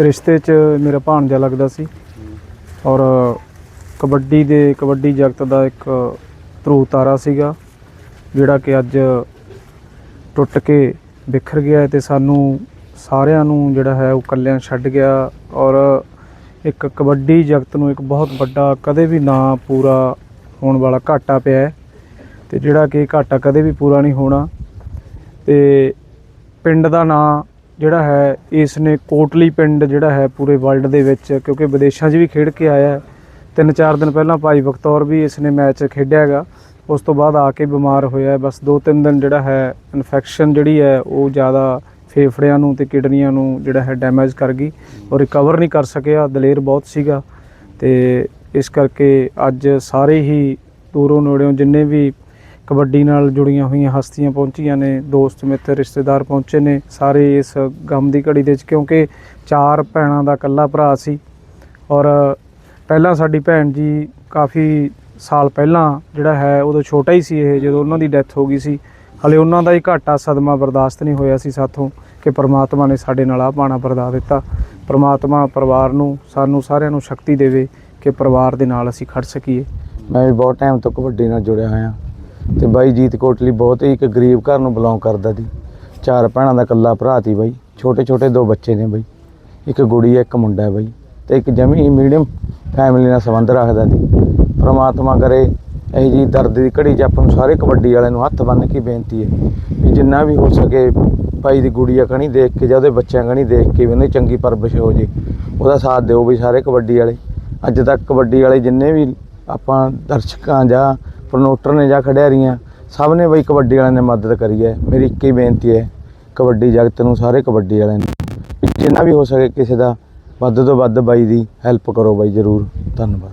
ਰਿਸ਼ਤੇ 'ਚ ਮੇਰਾ ਭਾਣਜਾ ਲੱਗਦਾ ਸੀ। ਔਰ ਕਬੱਡੀ ਦੇ, ਕਬੱਡੀ ਜਗਤ ਦਾ ਇੱਕ ਧਰੂਹ ਤਾਰਾ ਸੀਗਾ, ਜਿਹੜਾ ਕਿ ਅੱਜ ਟੁੱਟ ਕੇ ਬਿਖਰ ਗਿਆ ਹੈ ਤੇ ਸਾਨੂੰ ਸਾਰਿਆਂ ਨੂੰ ਜਿਹੜਾ ਹੈ ਉਹ ਇਕੱਲਿਆਂ ਛੱਡ ਗਿਆ। ਔਰ ਇੱਕ ਕਬੱਡੀ ਜਗਤ ਨੂੰ ਇੱਕ ਬਹੁਤ ਵੱਡਾ ਕਦੇ ਵੀ ਨਾ ਪੂਰਾ ਹੋਣ ਵਾਲਾ ਘਾਟਾ ਪਿਆ ਹੈ ਤੇ ਜਿਹੜਾ ਕਿ ਘਾਟਾ ਕਦੇ ਵੀ ਪੂਰਾ ਨਹੀਂ ਹੋਣਾ। ਤੇ ਪਿੰਡ ਦਾ ਨਾਂ ਜਿਹੜਾ ਹੈ ਇਸ ਨੇ ਕੋਟਲੀ ਪਿੰਡ ਜਿਹੜਾ ਹੈ ਪੂਰੇ ਵਰਲਡ ਦੇ ਵਿੱਚ, ਕਿਉਂਕਿ ਵਿਦੇਸ਼ਾਂ 'ਚ ਵੀ ਖੇਡ ਕੇ ਆਇਆ ਤਿੰਨ ਚਾਰ ਦਿਨ ਪਹਿਲਾਂ ਭਾਈ ਬਖਤੌਰ ਵੀ ਇਸ ਨੇ ਮੈਚ ਖੇਡਿਆ ਹੈਗਾ। ਉਸ ਤੋਂ ਬਾਅਦ ਆ ਕੇ ਬਿਮਾਰ ਹੋਇਆ ਬਸ 2-3 ਦਿਨ ਜਿਹੜਾ ਹੈ ਇਨਫੈਕਸ਼ਨ ਜਿਹੜੀ ਹੈ, ਉਹ ਜ਼ਿਆਦਾ ਫੇਫੜਿਆਂ ਨੂੰ ਤੇ ਕਿਡਨੀਆਂ ਨੂੰ ਜਿਹੜਾ ਹੈ ਡੈਮੇਜ ਕਰ ਗਈ ਔਰ ਰਿਕਵਰ ਨਹੀਂ ਕਰ ਸਕਿਆ। ਦਲੇਰ ਬਹੁਤ ਸੀਗਾ ਤੇ ਇਸ ਕਰਕੇ ਅੱਜ ਸਾਰੇ ਹੀ ਦੂਰੋਂ ਨੇੜਿਓਂ ਜਿੰਨੇ ਵੀ ਕਬੱਡੀ ਨਾਲ ਜੁੜੀਆਂ ਹੋਈਆਂ ਹਸਤੀਆਂ ਪਹੁੰਚੀਆਂ ਨੇ, ਦੋਸਤ, ਮਿੱਤਰ, ਰਿਸ਼ਤੇਦਾਰ ਪਹੁੰਚੇ ਨੇ ਸਾਰੇ ਇਸ ਗਮ ਦੀ ਘੜੀ ਦੇ ਵਿੱਚ, ਕਿਉਂਕਿ ਚਾਰ ਭੈਣਾਂ ਦਾ ਇਕੱਲਾ ਭਰਾ ਸੀ ਔਰ ਪਹਿਲਾਂ ਸਾਡੀ ਭੈਣ ਜੀ ਕਾਫੀ ਸਾਲ ਪਹਿਲਾਂ ਜਿਹੜਾ ਹੈ ਉਦੋਂ ਛੋਟਾ ਹੀ ਸੀ ਇਹ, ਜਦੋਂ ਉਹਨਾਂ ਦੀ ਡੈਥ ਹੋ ਗਈ ਸੀ। ਹਲੇ ਉਹਨਾਂ ਦਾ ਹੀ ਘਾਟਾ ਸਦਮਾ ਬਰਦਾਸ਼ਤ ਨਹੀਂ ਹੋਇਆ ਸੀ ਸਾਥੋਂ ਕਿ ਪ੍ਰਮਾਤਮਾ ਨੇ ਸਾਡੇ ਨਾਲ ਆ ਪਾਣਾ ਵਰਦਾ ਦਿੱਤਾ। ਪ੍ਰਮਾਤਮਾ ਪਰਿਵਾਰ ਨੂੰ, ਸਾਨੂੰ ਸਾਰਿਆਂ ਨੂੰ ਸ਼ਕਤੀ ਦੇਵੇ ਕਿ ਪਰਿਵਾਰ ਦੇ ਨਾਲ ਅਸੀਂ ਖੜ ਸਕੀਏ। ਮੈਂ ਵੀ ਬਹੁਤ ਟਾਈਮ ਤੋਂ ਕਬੱਡੀ ਨਾਲ ਜੁੜਿਆ ਹੋਇਆ। ਤੇ ਬਾਈ ਜੀਤ ਕੋਟਲੀ ਬਹੁਤ ਹੀ ਇੱਕ ਗਰੀਬ ਘਰ ਨੂੰ ਬਿਲੋਂਗ ਕਰਦਾ ਸੀ। ਚਾਰ ਭੈਣਾਂ ਦਾ ਇਕੱਲਾ ਭਰਾ ਸੀ ਬਾਈ। ਛੋਟੇ ਛੋਟੇ ਦੋ ਬੱਚੇ ਨੇ ਬਾਈ। ਇੱਕ ਗੁੜੀ ਹੈ ਇੱਕ ਮੁੰਡਾ ਹੈ ਬਾਈ ਤੇ ਇੱਕ ਜਮੀ ਮੀਡੀਅਮ ਫੈਮਿਲੀ ਨਾਲ ਸੰਬੰਧ ਰੱਖਦਾ ਸੀ। ਪ੍ਰਮਾਤਮਾ ਕਰੇ, ਇਹ ਜੀ ਦਰਦ ਦੀ ਘੜੀ 'ਚ ਆਪਾਂ ਨੂੰ ਸਾਰੇ ਕਬੱਡੀ ਵਾਲਿਆਂ ਨੂੰ ਹੱਥ ਬੰਨ੍ਹ ਕੇ ਬੇਨਤੀ ਹੈ ਵੀ ਜਿੰਨਾ ਵੀ ਹੋ ਸਕੇ ਭਾਈ ਦੀ ਗੁੜੀਆ ਕਣੀ ਦੇਖ ਕੇ ਜਾਂ ਉਹਦੇ ਬੱਚਿਆਂ ਕਣੀ ਦੇਖ ਕੇ ਵੀ ਉਹਨੇ ਚੰਗੀ ਪਰਵਰਿਸ਼ ਹੋ ਜੇ, ਉਹਦਾ ਸਾਥ ਦਿਓ ਵੀ ਸਾਰੇ ਕਬੱਡੀ ਵਾਲੇ। ਅੱਜ ਤੱਕ ਕਬੱਡੀ ਵਾਲੇ ਜਿੰਨੇ ਵੀ ਆਪਾਂ ਦਰਸ਼ਕਾਂ ਜਾਂ ਪ੍ਰਮੋਟਰ ਨੇ ਜਾਂ ਖਿਡਾਰੀਆਂ ਸਭ ਨੇ ਬਈ ਕਬੱਡੀ ਵਾਲਿਆਂ ਨੇ ਮਦਦ ਕਰੀ ਹੈ। ਮੇਰੀ ਇੱਕ ਹੀ ਬੇਨਤੀ ਹੈ, ਕਬੱਡੀ ਜਗਤ ਨੂੰ ਸਾਰੇ ਕਬੱਡੀ ਵਾਲਿਆਂ ਨੂੰ। ਵੀ ਜਿੰਨਾ ਵੀ ਹੋ ਸਕੇ ਕਿਸੇ ਦਾ, ਵੱਧ ਤੋਂ ਵੱਧ ਬਾਈ ਦੀ ਹੈਲਪ ਕਰੋ ਬਾਈ, ਜ਼ਰੂਰ। ਧੰਨਵਾਦ।